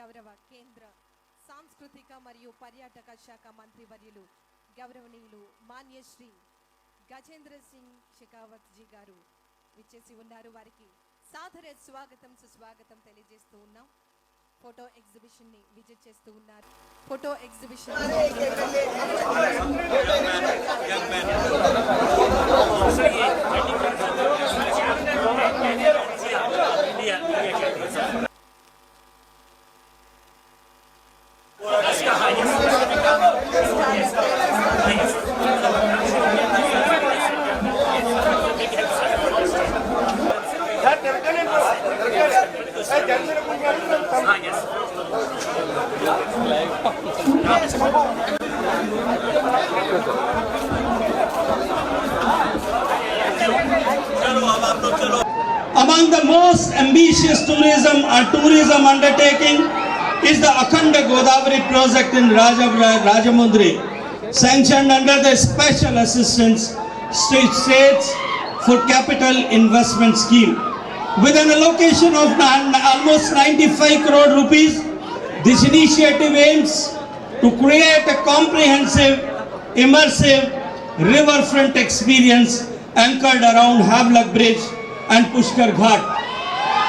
గౌరవ కేంద్ర సాంస్కృతిక మరియు పర్యాటక శాఖ మంత్రి వర్యులు గౌరవనీయులు మాన్యశ్రీ గజేంద్ర సింగ్ షెకావత్ జీ గారు విచ్చేసి ఉన్నారు. వారికి సాదర స్వాగతం సుస్వాగతం తెలియజేస్తూ ఉన్నాం. ఫోటో ఎగ్జిబిషన్ని విజిట్ చేస్తూ ఉన్నారు. Photo exhibition. Among the most ambitious tourism or tourism undertaking is the Akhanda Godavari project in Raja, Rajamundri, sanctioned under the Special Assistance State States for Capital Investment Scheme. With an allocation of almost 95 crore rupees, this initiative aims to create a comprehensive, immersive riverfront experience anchored around Havlak Bridge and Pushkar Ghat.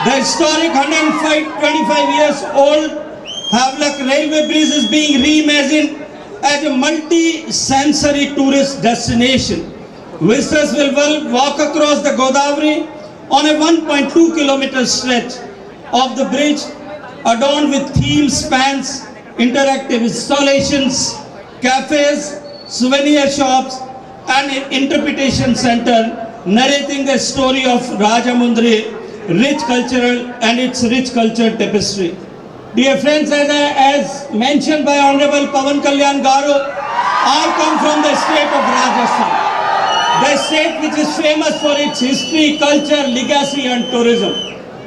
The historic 105 25 years old Havlak Railway Bridge is being reimagined as a multi-sensory tourist destination. Visitors will walk across the Godavari on a 1.2 kilometer stretch of the bridge adorned with theme spans, interactive installations, cafes, souvenir shops, and an interpretation center narrating the story of Rajamundri, rich cultural and its rich cultural tapestry. Dear friends, as, I, as mentioned by Honorable Pavan Kalyan Garu, I come from the state of Rajasthan, the state which is famous for its history, culture, legacy and tourism.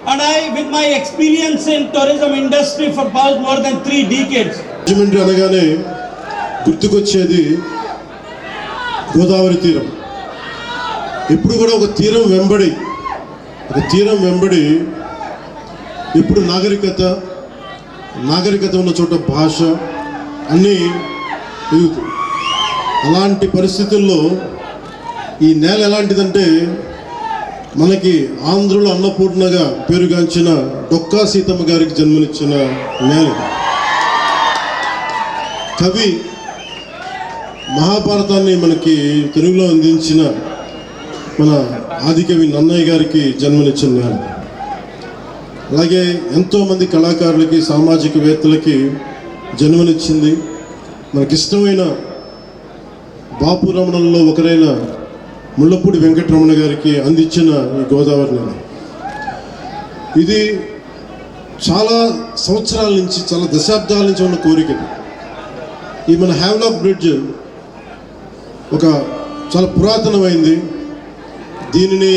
And I, with my experience in tourism industry for about more than three decades, Rajahmundry అనగానే గుర్తుకొచ్చేది గోదావరి తీరం ఇప్పుడు కూడా ఒక తీరం వెంబడి ఒక తీరం వెంబడి ఇప్పుడు నాగరికత నాగరికత ఉన్న చోట భాష అన్నీ ఎదుగుతాయి అలాంటి పరిస్థితుల్లో ఈ నేల ఎలాంటిదంటే మనకి ఆంధ్రుల అన్నపూర్ణగా పేరుగాంచిన డొక్కా సీతమ్మ గారికి జన్మనిచ్చిన నేల కవి మహాభారతాన్ని మనకి తెలుగులో అందించిన మన ఆదికవి నన్నయ్య గారికి జన్మనిచ్చిన నేల అలాగే ఎంతోమంది కళాకారులకి సామాజికవేత్తలకి జన్మనిచ్చింది మనకిష్టమైన బాపు రమణంలో ఒకరైన ముళ్ళపూడి వెంకటరమణ గారికి అందించిన ఈ గోదావరి నేల ఇది చాలా సంవత్సరాల నుంచి చాలా దశాబ్దాల నుంచి ఉన్న కోరిక ఈ మన హ్యావ్లాక్ బ్రిడ్జ్ ఒక చాలా పురాతనమైంది. దీనిని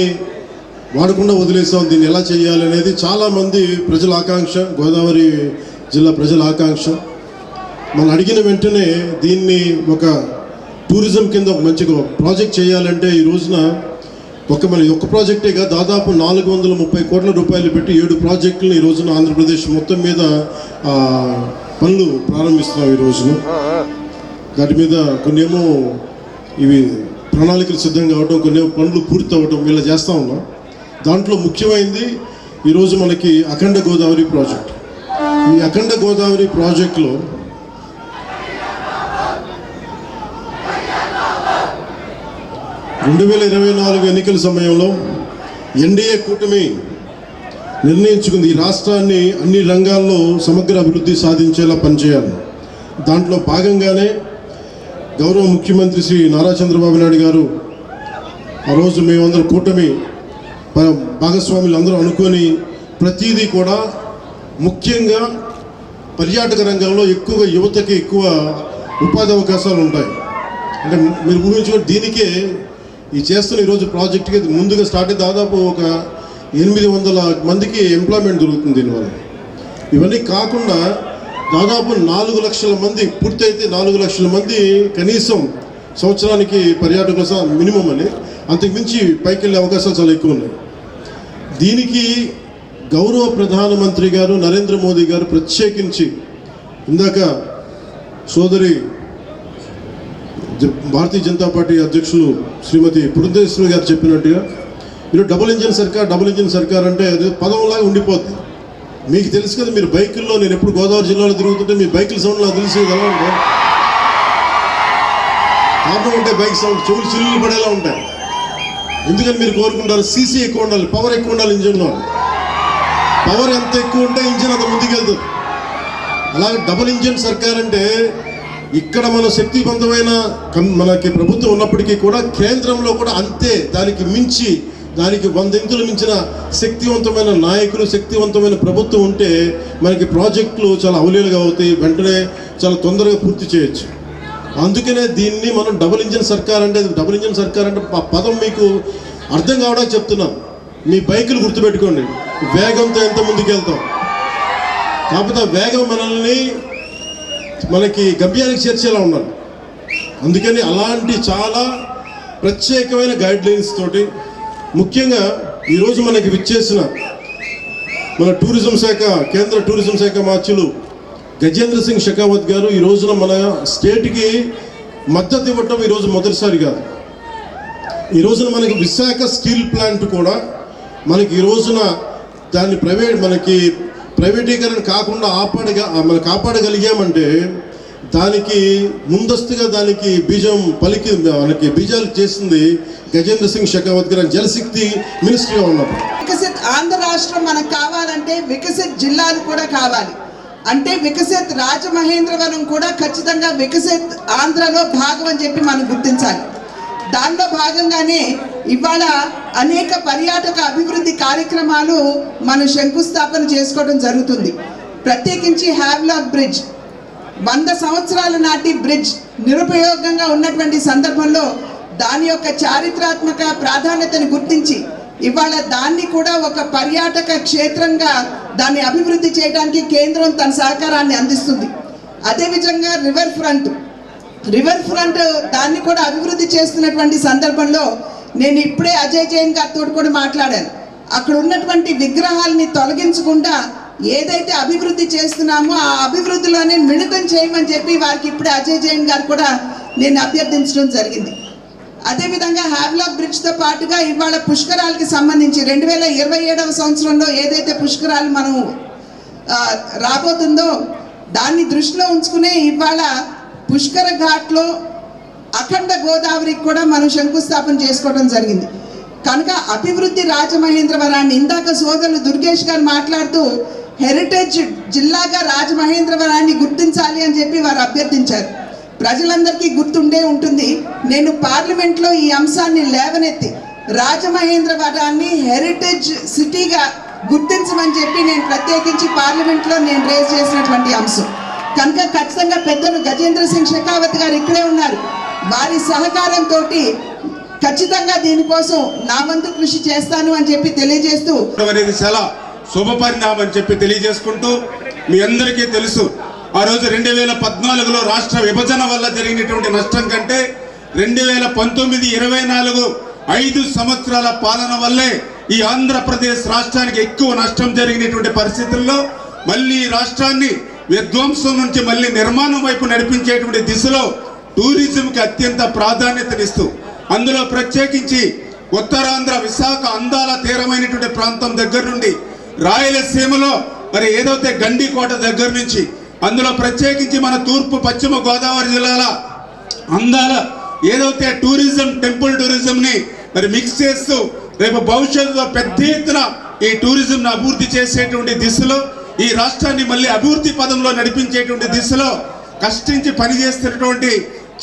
వాడకుండా వదిలేసాం. దీన్ని ఎలా చేయాలి అనేది చాలామంది ప్రజల ఆకాంక్ష గోదావరి జిల్లా ప్రజల ఆకాంక్ష. మనం అడిగిన వెంటనే దీన్ని ఒక టూరిజం కింద ఒక మంచిగా ప్రాజెక్ట్ చేయాలంటే ఈ రోజున ఒక మన ఒక్క ప్రాజెక్టేగా దాదాపు నాలుగు వందల ముప్పై కోట్ల రూపాయలు పెట్టి ఏడు ప్రాజెక్టులను ఈ రోజున ఆంధ్రప్రదేశ్ మొత్తం మీద పనులు ప్రారంభిస్తున్నాం ఈ రోజున. దాని మీద కొన్ని ఏమో ఇవి ప్రణాళికలు సిద్ధం కావడం కొన్ని పనులు పూర్తి అవ్వడం ఇలా చేస్తూ ఉన్నాం. దాంట్లో ముఖ్యమైనది ఈరోజు మనకి అఖండ గోదావరి ప్రాజెక్ట్. ఈ అఖండ గోదావరి ప్రాజెక్టులో రెండు వేల ఇరవై నాలుగు ఎన్నికల సమయంలో ఎన్డీఏ కూటమి నిర్ణయించుకుంది. ఈ రాష్ట్రాన్ని అన్ని రంగాల్లో సమగ్ర అభివృద్ధి సాధించేలా పనిచేయాలి. దాంట్లో భాగంగానే గౌరవ ముఖ్యమంత్రి శ్రీ నారా చంద్రబాబు నాయుడు గారు ఆ రోజు మేమందరం కూటమి భాగస్వాములు అందరూ అనుకొని ప్రతిదీ కూడా ముఖ్యంగా పర్యాటక రంగంలో ఎక్కువగా యువతకి ఎక్కువ ఉపాధి అవకాశాలు ఉంటాయి. అంటే మీరు ఊహించుకుంటే దీనికే ఈ చేస్తున్న ఈరోజు ప్రాజెక్ట్కి ముందుగా స్టార్ట్ దాదాపు ఒక ఎనిమిది వందల మందికి ఎంప్లాయ్మెంట్ దొరుకుతుంది దీనివల్ల. ఇవన్నీ కాకుండా దాదాపు నాలుగు లక్షల మంది పూర్తయితే నాలుగు లక్షల మంది కనీసం సంవత్సరానికి పర్యాటకుల మినిమం అని. అంతకుమించి పైకి వెళ్ళే అవకాశాలు చాలా ఎక్కువ ఉన్నాయి దీనికి గౌరవ ప్రధానమంత్రి గారు నరేంద్ర మోదీ గారు ప్రత్యేకించి ఇందాక సోదరి జ- భారతీయ జనతా పార్టీ అధ్యక్షులు శ్రీమతి పురంధేశ్వరి గారు చెప్పినట్టుగా మీరు డబుల్ ఇంజిన్ సర్కార్ డబుల్ ఇంజిన్ సర్కార్ అంటే అది పదంలాగా ఉండిపోద్ది. మీకు తెలుసు కదా మీరు బైకుల్లో నేను ఎప్పుడు గోదావరి జిల్లాలో తిరుగుతుంటే మీ బైకుల సౌండ్ నాకు తెలిసి ఎలా ఉంటాయి కారణం ఉంటాయి బైక్ సౌండ్ చెవులు చిల్లులు పడేలా ఉంటాయి. ఎందుకని మీరు కోరుకుంటారు? సీసీ ఎక్కువ ఉండాలి పవర్ ఎక్కువ ఉండాలి ఇంజిన్లో పవర్ ఎంత ఎక్కువ ఉంటే ఇంజిన్ అంత ముందుకెళ్తుంది. అలాగే డబుల్ ఇంజిన్ సర్కార్ అంటే ఇక్కడ మన శక్తివంతమైన కం- మనకి ప్రభుత్వం ఉన్నప్పటికీ కూడా కేంద్రంలో కూడా అంతే దానికి మించి దానికి వందెంతులు మించిన శక్తివంతమైన నాయకులు శక్తివంతమైన ప్రభుత్వం ఉంటే మనకి ప్రాజెక్టులు చాలా అవలీలుగా అవుతాయి వెంటనే చాలా తొందరగా పూర్తి చేయొచ్చు. అందుకనే దీన్ని మనం డబుల్ ఇంజిన్ సర్కార్ అంటే డబుల్ ఇంజిన్ సర్కార్ అంటే ఆ పదం మీకు అర్థం కావడానికి చెప్తున్నాం. మీ బైకులు గుర్తుపెట్టుకోండి. వేగంతో ఎంత ముందుకు వెళ్తాం కాకపోతే వేగం మనల్ని మనకి గమ్యానికి చేర్చేలా ఉండాలి. అందుకని అలాంటి చాలా ప్రత్యేకమైన గైడ్ లైన్స్ తోటి ముఖ్యంగా ఈరోజు మనకి విచ్చేసిన మన టూరిజం శాఖ కేంద్ర టూరిజం శాఖ మార్చులు గజేంద్ర సింగ్ షెకావత్ గారు ఈ రోజున మన స్టేట్కి మద్దతు ఇవ్వటం ఈరోజు మొదటిసారి కాదు. ఈ రోజున మనకి విశాఖ స్టీల్ ప్లాంట్ కూడా మనకి ఈ రోజున దాన్ని ప్రైవేట్ మనకి ప్రైవేటీకరణ కాకుండా ఆపాడగా మనం కాపాడగలిగామంటే దానికి ముందస్తుగా దానికి బీజం పలికి మనకి బీజాలు చేసింది గజేంద్ర సింగ్ షెకావత్ గారు జలశక్తి మినిస్టర్గా ఉన్నప్పుడు. వికసిత్ ఆంధ్ర రాష్ట్రం మనకు కావాలంటే వికసిత్ జిల్లాలు కూడా కావాలి. అంటే వికసిత్ రాజమహేంద్రవరం కూడా ఖచ్చితంగా వికసిత్ ఆంధ్రలో భాగం అని చెప్పి మనం గుర్తించాలి. దానిలో భాగంగానే ఇవాళ అనేక పర్యాటక అభివృద్ధి కార్యక్రమాలు మనం శంకుస్థాపన చేసుకోవడం జరుగుతుంది. ప్రత్యేకించి హ్యావ్లాక్ బ్రిడ్జ్ వంద సంవత్సరాల నాటి బ్రిడ్జ్ నిరుపయోగంగా ఉన్నటువంటి సందర్భంలో దాని యొక్క చారిత్రాత్మక ప్రాధాన్యతను గుర్తించి ఇవాళ దాన్ని కూడా ఒక పర్యాటక క్షేత్రంగా దాన్ని అభివృద్ధి చేయడానికి కేంద్రం తన సహకారాన్ని అందిస్తుంది. అదేవిధంగా రివర్ ఫ్రంట్ రివర్ ఫ్రంట్ దాన్ని కూడా అభివృద్ధి చేస్తున్నటువంటి సందర్భంలో నేను ఇప్పుడే అజయ్ జైన్ గారితో కూడా మాట్లాడాను. అక్కడ ఉన్నటువంటి విగ్రహాలని తొలగించకుండా ఏదైతే అభివృద్ధి చేస్తున్నామో ఆ అభివృద్ధిలోనే మిళితం చేయమని చెప్పి వారికి ఇప్పుడే అజయ్ జైన్ గారు కూడా నేను అభ్యర్థించడం జరిగింది. అదేవిధంగా హ్యావ్లాక్ బ్రిడ్జ్తో పాటుగా ఇవాళ పుష్కరాలకి సంబంధించి రెండు వేల ఇరవై ఏడవ సంవత్సరంలో ఏదైతే పుష్కరాలు మనం రాబోతుందో దాన్ని దృష్టిలో ఉంచుకునే ఇవాళ పుష్కర ఘాట్లో అఖండ గోదావరికి కూడా మనం శంకుస్థాపన చేసుకోవడం జరిగింది. కనుక అభివృద్ధి రాజమహేంద్రవరాన్ని ఇందాక సోదరులు దుర్గేష్ గారు మాట్లాడుతూ హెరిటేజ్ జిల్లాగా రాజమహేంద్రవరాన్ని గుర్తించాలి అని చెప్పి వారు అభ్యర్థించారు. ప్రజలందరికీ గుర్తుండే ఉంటుంది నేను పార్లమెంట్లో ఈ అంశాన్ని లేవనెత్తి రాజమహేంద్రవరాన్ని హెరిటేజ్ సిటీగా గుర్తించమని చెప్పి నేను ప్రత్యేకించి పార్లమెంట్లో నేను రేజ్ చేసినటువంటి అంశం. కనుక ఖచ్చితంగా పెద్దలు గజేంద్ర సింగ్ షెకావత్ గారు ఇక్కడే ఉన్నారు. వారి సహకారంతో ఖచ్చితంగా దీనికోసం నా వంతు కృషి చేస్తాను అని చెప్పి తెలియజేస్తూ చాలా శుభ పరిణామం అని చెప్పి తెలియజేసుకుంటూ మీ అందరికీ తెలుసు ఆ రోజు రెండు వేల పద్నాలుగులో రాష్ట్ర విభజన వల్ల జరిగినటువంటి నష్టం కంటే రెండు వేల పంతొమ్మిది ఇరవై నాలుగు ఐదు సంవత్సరాల పాలన వల్లే ఈ ఆంధ్రప్రదేశ్ రాష్ట్రానికి ఎక్కువ నష్టం జరిగినటువంటి పరిస్థితుల్లో మళ్ళీ రాష్ట్రాన్ని విధ్వంసం నుంచి మళ్ళీ నిర్మాణం వైపు నడిపించేటువంటి దిశలో టూరిజంకి అత్యంత ప్రాధాన్యతనిస్తూ అందులో ప్రత్యేకించి ఉత్తరాంధ్ర విశాఖ అందాల తీరమైనటువంటి ప్రాంతం దగ్గర నుండి రాయలసీమలో మరి ఏదైతే గండికోట దగ్గర నుంచి అందులో ప్రత్యేకించి మన తూర్పు పశ్చిమ గోదావరి జిల్లాల అందాల ఏదైతే టూరిజం టెంపుల్ టూరిజం ని మరి మిక్స్ చేస్తూ రేపు భవిష్యత్తులో పెద్ద ఎత్తున ఈ టూరిజం ను అభివృద్ధి చేసేటువంటి దిశలో ఈ రాష్ట్రాన్ని మళ్ళీ అభివృద్ధి పదంలో నడిపించేటువంటి దిశలో కష్టించి పనిచేస్తున్నటువంటి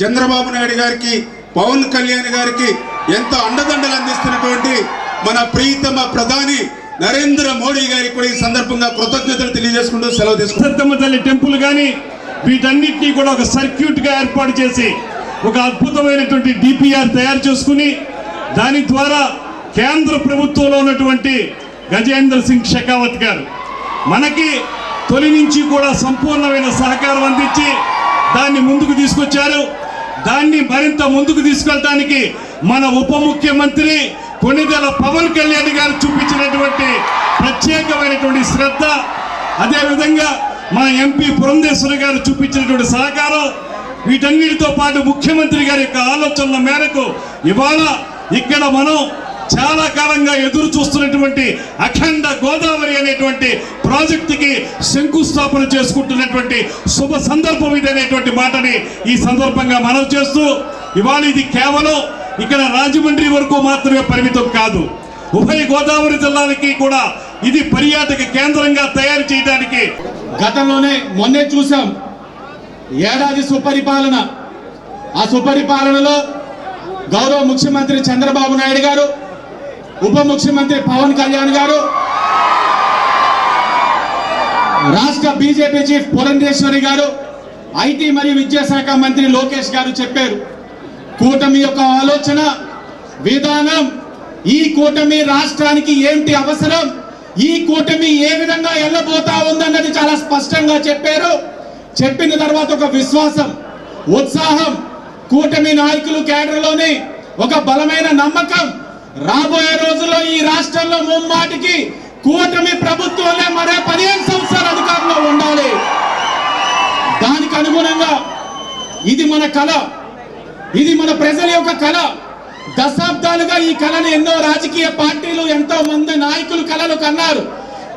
చంద్రబాబు నాయుడు గారికి పవన్ కళ్యాణ్ గారికి ఎంతో అండదండలు అందిస్తున్నటువంటి మన ప్రీతమ ప్రధాని నరేంద్ర మోడీ గారికి కూడా ఈ సందర్భంగా కృతజ్ఞతలు తెలియజేసుకుంటూ సెలవు తీసుకుంటాం తల్లి టెంపుల్ కానీ వీటన్నిటినీ కూడా ఒక సర్క్యూట్గా ఏర్పాటు చేసి ఒక అద్భుతమైనటువంటి డిపిఆర్ తయారు చేసుకుని దాని ద్వారా కేంద్ర ప్రభుత్వంలో ఉన్నటువంటి గజేంద్ర సింగ్ షెకావత్ గారు మనకి తొలి నుంచి కూడా సంపూర్ణమైన సహకారం అందించి దాన్ని ముందుకు తీసుకొచ్చారు. దాన్ని మరింత ముందుకు తీసుకెళ్ళడానికి మన ఉప ముఖ్యమంత్రి కొన్నిదల పవన్ కళ్యాణ్ గారు చూపించినటువంటి ప్రత్యేకమైనటువంటి శ్రద్ధ అదేవిధంగా మా ఎంపీ పురంధేశ్వరి గారు చూపించినటువంటి సహకారం వీటన్నిటితో పాటు ముఖ్యమంత్రి గారి యొక్క ఆలోచనల మేరకు ఇవాళ ఇక్కడ మనం చాలా కాలంగా ఎదురు చూస్తున్నటువంటి అఖండ గోదావరి అనేటువంటి ప్రాజెక్టుకి శంకుస్థాపన చేసుకుంటున్నటువంటి శుభ సందర్భం ఇది అనేటువంటి మాటని ఈ సందర్భంగా మనం చేస్తూ ఇవాళ ఇది కేవలం ఇక్కడ రాజమండ్రి వరకు మాత్రమే పరిమితం కాదు. ఉభయ గోదావరి జిల్లాలకి కూడా ఇది పర్యాటక కేంద్రంగా తయారు చేయడానికి గతంలోనే మొన్నే చూసాం ఏడాది సుపరిపాలన. ఆ సుపరిపాలనలో గౌరవ ముఖ్యమంత్రి చంద్రబాబు నాయుడు గారు ఉప ముఖ్యమంత్రి పవన్ కళ్యాణ్ గారు రాష్ట్ర బీజేపీ చీఫ్ పురంధేశ్వరి గారు ఐటీ మరియు విద్యాశాఖ మంత్రి లోకేష్ గారు చెప్పారు. కూటమి యొక్క ఆలోచన విధానం ఈ కూటమి రాష్ట్రానికి ఏంటి అవసరం ఈ కూటమి ఏ విధంగా వెళ్ళబోతా ఉందన్నది చాలా స్పష్టంగా చెప్పారు. చెప్పిన తర్వాత ఒక విశ్వాసం ఉత్సాహం కూటమి నాయకులు కేడర్లోని ఒక బలమైన నమ్మకం. రాబోయే రోజుల్లో ఈ రాష్ట్రంలో ముమ్మాటికి కూటమి ప్రభుత్వంలో మరో పదిహేను సంవత్సరాలు అధికారంలో ఉండాలి. దానికి అనుగుణంగా ఇది మన కళ. ఇది మన ప్రజల యొక్క కళ దశాబ్దాలుగా ఈ కళని ఎన్నో రాజకీయ పార్టీలు ఎంతో మంది నాయకులు కళలు కన్నారు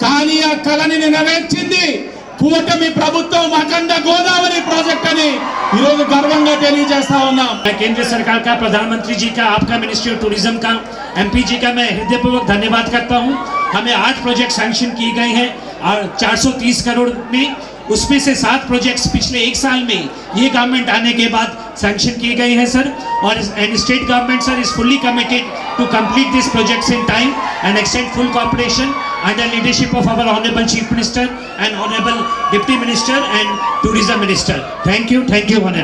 కానీ ఆ కళని నెరవేర్చింది కూటమి ప్రభుత్వం అఖండ గోదావరి ప్రాజెక్ట్ అని ఈరోజు గర్వంగా తెలియజేస్తా ఉన్నాం मैं केंद्र सरकार का प्रधानमंत्री जी का आपका मिनिस्ट्री ऑफ टूरिज्म का एमपी जी का मैं हृदयपूर्वक धन्यवाद करता हूं हमें आठ प्रोजेक्ट सैंक्शन किए गए हैं और 430 करोड़ में उसमें से सात प्रोजेक्ट्स पिछले एक साल में ये गवर्नमेंट आने के बाद सैंक्शन किए गए हैं सर और and state government sir is fully committed to complete this projects in time and extend full cooperation under leadership of our honourable chief minister and honourable deputy minister and tourism minister thank you thank you one